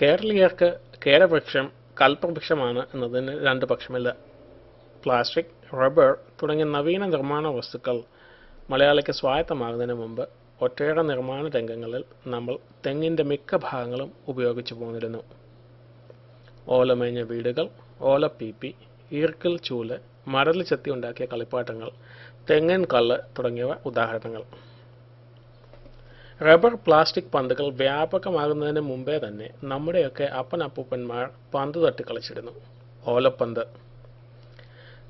കേരളീയർക്ക് കേരവൃക്ഷം കൽപ്പവൃക്ഷമാണ് എന്നതിന് രണ്ട് പക്ഷമില്ല. പ്ലാസ്റ്റിക് റബ്ബർ തുടങ്ങിയ നവീന നിർമ്മാണ വസ്തുക്കൾ മലയാളിക്ക് സ്വായത്തമാകുന്നതിന് മുമ്പ് ഒട്ടേറെ നിർമ്മാണ രംഗങ്ങളിൽ നമ്മൾ തെങ്ങിന്റെ മിക്ക ഭാഗങ്ങളും ഉപയോഗിച്ചു പോന്നിരുന്നു. ഓലമേഞ്ഞ വീടുകൾ ഓല ഓലപ്പീപ്പി ഈർക്കിൽ ചൂൽ മരൽ ചെത്തി ഉണ്ടാക്കിയ കളിപ്പാട്ടങ്ങൾ തെങ്ങിൻ കള്ള് തുടങ്ങിയവ ഉദാഹരണങ്ങൾ. റബ്ബർ പ്ലാസ്റ്റിക് പന്തുകൾ വ്യാപകമാകുന്നതിന് മുമ്പേ തന്നെ നമ്മുടെയൊക്കെ അപ്പനപ്പൂപ്പന്മാർ പന്ത് തട്ടി കളിച്ചിരുന്നു. ഓലപ്പന്ത്.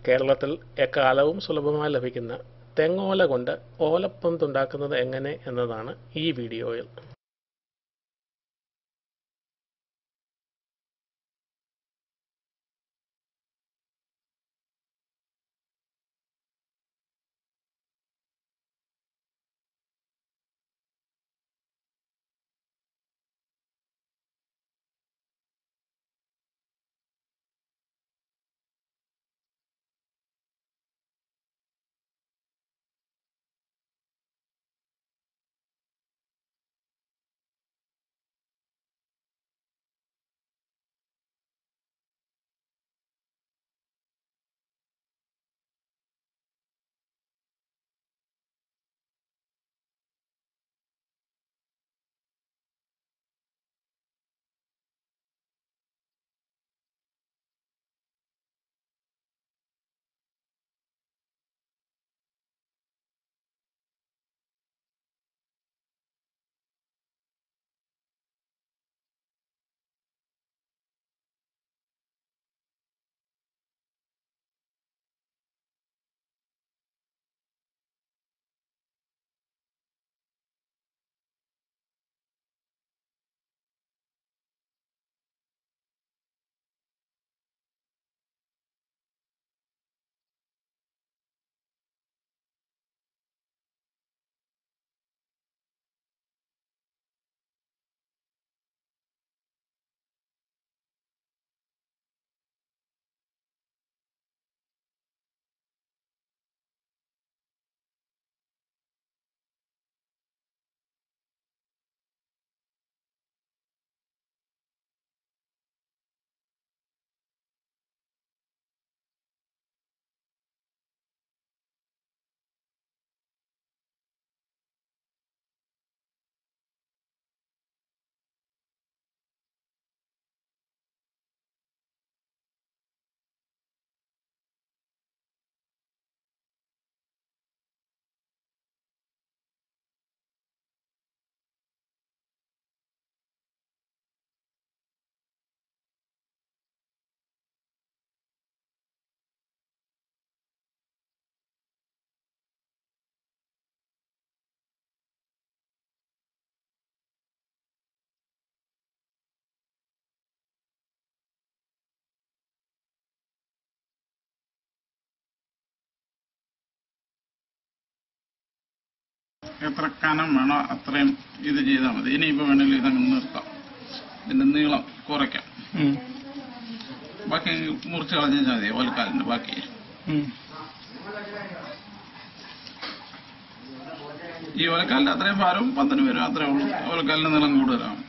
കേരളത്തിൽ എക്കാലവും സുലഭമായി ലഭിക്കുന്ന തെങ്ങോല കൊണ്ട് ഓലപ്പന്ത് ഉണ്ടാക്കുന്നത് എങ്ങനെ എന്നതാണ് ഈ വീഡിയോയിൽ. എത്ര കനം വേണോ അത്രയും ഇത് ചെയ്താൽ മതി. ഇനിയിപ്പോൾ വേണമെങ്കിൽ ഇതങ്ങ് നിർത്താം. ഇതിന്റെ നീളം കുറയ്ക്കാം. ബാക്കി മുറിച്ച് കളഞ്ഞാൽ മതി ഓൽക്കാലിന്റെ ബാക്കി. ഈ ഓലക്കാലിന്റെ അത്രയും ഭാരവും പന്തിന് വരും അത്രേ ഉള്ളൂ. ഓലക്കാലിന്റെ നീളം കൂടുതലാണ്.